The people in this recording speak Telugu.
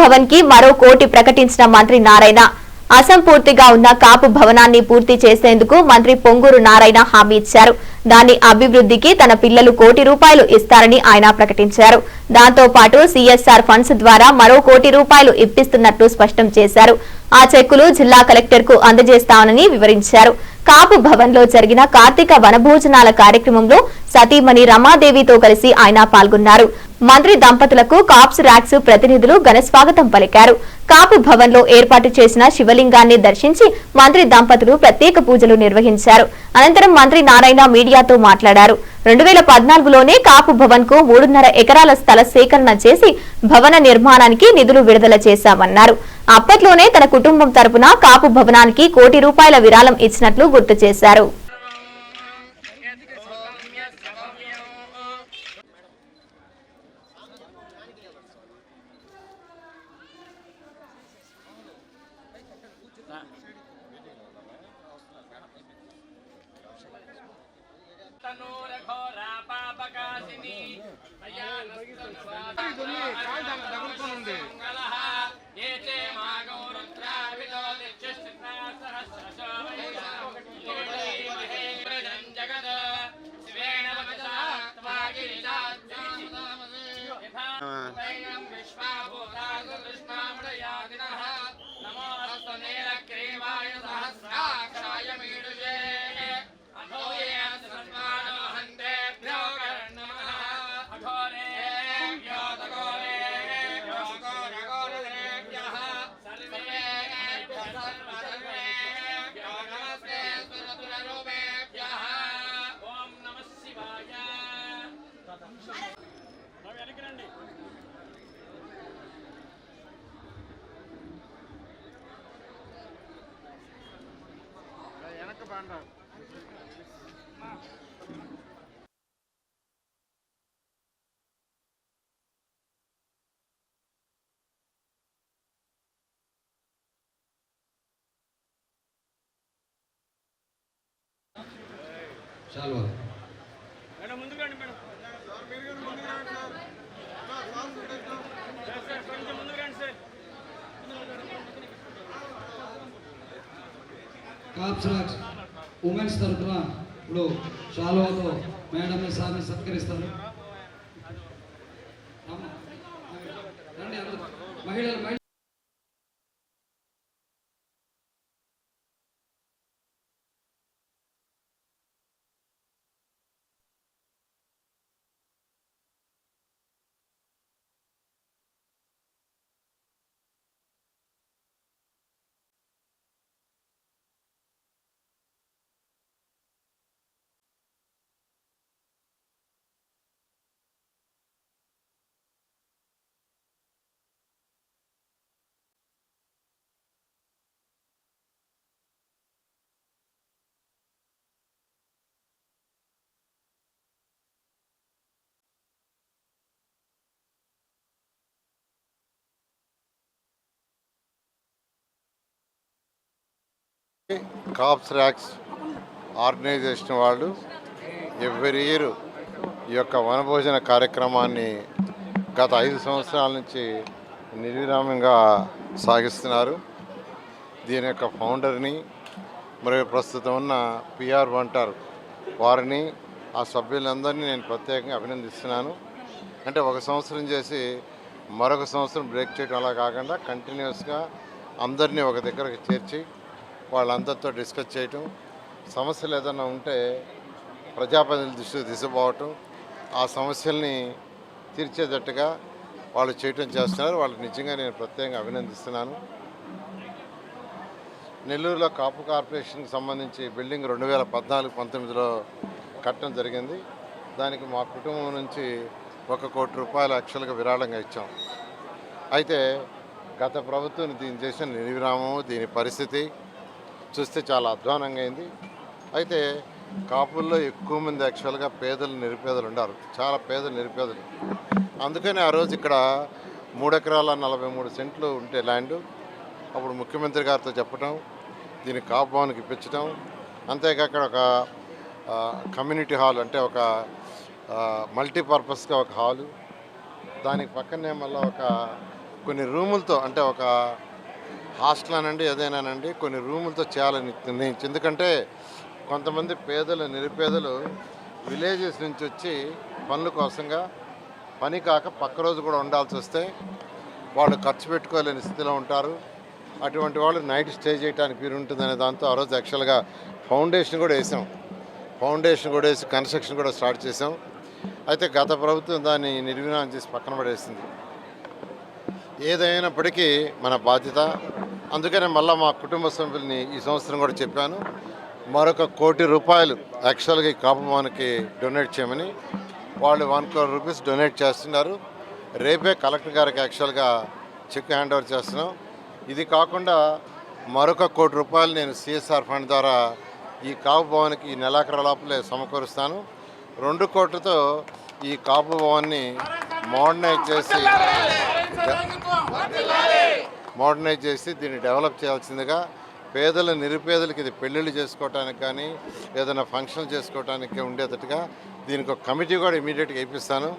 భవన్కి మరో కోటి ప్రకటించిన మంత్రి నారాయణ. అసంపూర్తిగా ఉన్న కాపు భవనాన్ని పూర్తి చేసేందుకు మంత్రి పొంగూరు నారాయణ హామీ ఇచ్చారు. దాని అభివృద్ధికి తన పిల్లలు కోటి రూపాయలు ఇస్తారని ఆయన ప్రకటించారు. దాంతో పాటు సిఎస్ఆర్ ఫండ్స్ ద్వారా మరో కోటి రూపాయలు ఇప్పిస్తున్నట్లు స్పష్టం చేశారు. ఆ చెక్కులు జిల్లా కలెక్టర్కు అందజేస్తామని వివరించారు. కాపు భవన్లో జరిగిన కార్తీక వనభోజనాల కార్యక్రమంలో సతీమణి రమాదేవితో కలిసి ఆయన పాల్గొన్నారు. మంత్రి దంపతులకు కాప్స్ ర్యాక్స్ ప్రతినిధులు ఘనస్వాగతం పలికారు. కాపు భవన్లో ఏర్పాటు చేసిన శివలింగాన్ని దర్శించి మంత్రి దంపతులు ప్రత్యేక పూజలు నిర్వహించారు. అనంతరం మంత్రి నారాయణ మీడియాతో మాట్లాడారు. రెండు వేల పద్నాలుగులోనే కాపు భవన్కు మూడున్నర ఎకరాల స్థల సేకరణ చేసి భవన నిర్మాణానికి నిధులు విడుదల చేశామన్నారు. అప్పట్లోనే తన కుటుంబం తరపున కాపు భవనానికి కోటి రూపాయల విరాళం ఇచ్చినట్లు గుర్తు చేశారు. ఉంది చాలు మేడం ముందుకు మేడం కొంచెం ముందుకు రండి సార్ కాప్స్ రాక్స్ ఉమెన్స్ తరఫున ఇప్పుడు షాలోతో మేడంని సార్ని సత్కరిస్తారు. మహిళలు కాప్స్ ర్యాక్స్ ఆర్గనైజేషన్ వాళ్ళు ఎవ్రీ ఇయర్ ఈ యొక్క వనభోజన కార్యక్రమాన్ని గత ఐదు సంవత్సరాల నుంచి నిర్విరామంగా సాగిస్తున్నారు. దీని యొక్క ఫౌండర్ని మరియు ప్రస్తుతం ఉన్న పిఆర్ వంటారు వారిని ఆ సభ్యులందరినీ నేను ప్రత్యేకంగా అభినందిస్తున్నాను. అంటే ఒక సంవత్సరం చేసి మరొక సంవత్సరం బ్రేక్ చేయడం అలా కాకుండా కంటిన్యూస్గా అందరినీ ఒక దగ్గరకు చేర్చి వాళ్ళందరితో డిస్కస్ చేయటం సమస్యలు ఏదైనా ఉంటే ప్రజాప్రతినిధుల దృష్టికి తీసుకుపోవటం ఆ సమస్యల్ని తీర్చేటట్టుగా వాళ్ళు చేయటం చేస్తున్నారు. వాళ్ళు నిజంగా నేను ప్రత్యేకంగా అభినందిస్తున్నాను. నెల్లూరులో కాపు కార్పొరేషన్కి సంబంధించి బిల్డింగ్ రెండు వేల పద్నాలుగు పంతొమ్మిదిలో కట్టడం జరిగింది. దానికి మా కుటుంబం నుంచి ఒక కోటి రూపాయలు యాక్చువల్గా విరాళంగా ఇచ్చాం. అయితే గత ప్రభుత్వం దీన్ని చేసిన నిర్విరామము దీని పరిస్థితి చూస్తే చాలా అధ్వానంగా అయింది. అయితే కాపుల్లో ఎక్కువ మంది యాక్చువల్గా పేదలు నిరుపేదలు ఉన్నారు చాలా పేదలు నిరుపేదలు. అందుకని ఆ రోజు ఇక్కడ మూడు ఎకరాల నలభై మూడు సెంట్లు ఉంటే ల్యాండ్. అప్పుడు ముఖ్యమంత్రి గారితో చెప్పటం దీన్ని కాపు భవన్కి ఇప్పించడం అంతేకాక ఒక కమ్యూనిటీ హాల్ అంటే ఒక మల్టీపర్పస్గా ఒక హాలు. దానికి పక్కనే మళ్ళీ ఒక కొన్ని రూములతో అంటే ఒక హాస్టల్ అనండి ఏదైనానండి కొన్ని రూములతో చేయాలని నిర్ణయించి ఎందుకంటే కొంతమంది పేదలు నిరుపేదలు విలేజెస్ నుంచి వచ్చి పనుల కోసంగా పని కాక పక్క రోజు కూడా ఉండాల్సి వస్తే వాళ్ళు ఖర్చు పెట్టుకోలేని స్థితిలో ఉంటారు. అటువంటి వాళ్ళు నైట్ స్టే చేయడానికి వీలు ఉంటుందనే దాంతో ఆ రోజు యాక్చువల్గా ఫౌండేషన్ కూడా వేసాం. ఫౌండేషన్ కూడా వేసి కన్స్ట్రక్షన్ కూడా స్టార్ట్ చేసాం. అయితే గత ప్రభుత్వం దాన్ని నిర్వీణం చేసి పక్కన పడేసింది. ఏదైనప్పటికీ మన బాధ్యత అందుకనే మళ్ళీ మా కుటుంబ సభ్యుల్ని ఈ సంవత్సరం కూడా చెప్పాను మరొక కోటి రూపాయలు యాక్చువల్గా ఈ కాపు భవన్కి డొనేట్ చేయమని వాళ్ళు వన్ క్రోర్ రూపీస్ డొనేట్ చేస్తున్నారు రేపే కలెక్టర్ గారికి యాక్చువల్గా చెక్ హ్యాండ్ ఓవర్ చేస్తున్నాం ఇది కాకుండా మరొక కోటి రూపాయలు నేను సిఎస్ఆర్ ఫండ్ ద్వారా ఈ కాపు భవన్కి ఈ నెలాఖరు లోపలే సమకూరుస్తాను రెండు కోట్లతో ఈ కాపు భవన్ని మోడర్నైజ్ చేసి మోడర్నైజ్ చేసి దీన్ని డెవలప్ చేయాల్సిందిగా పేదల నిరుపేదలకి ఇది పెళ్ళిళ్ళు చేసుకోవటానికి కానీ ఏదైనా ఫంక్షన్ చేసుకోవటానికి ఉండేటట్టుగా దీనికి ఒక కమిటీ కూడా ఇమీడియట్గా ఇప్పిస్తాను.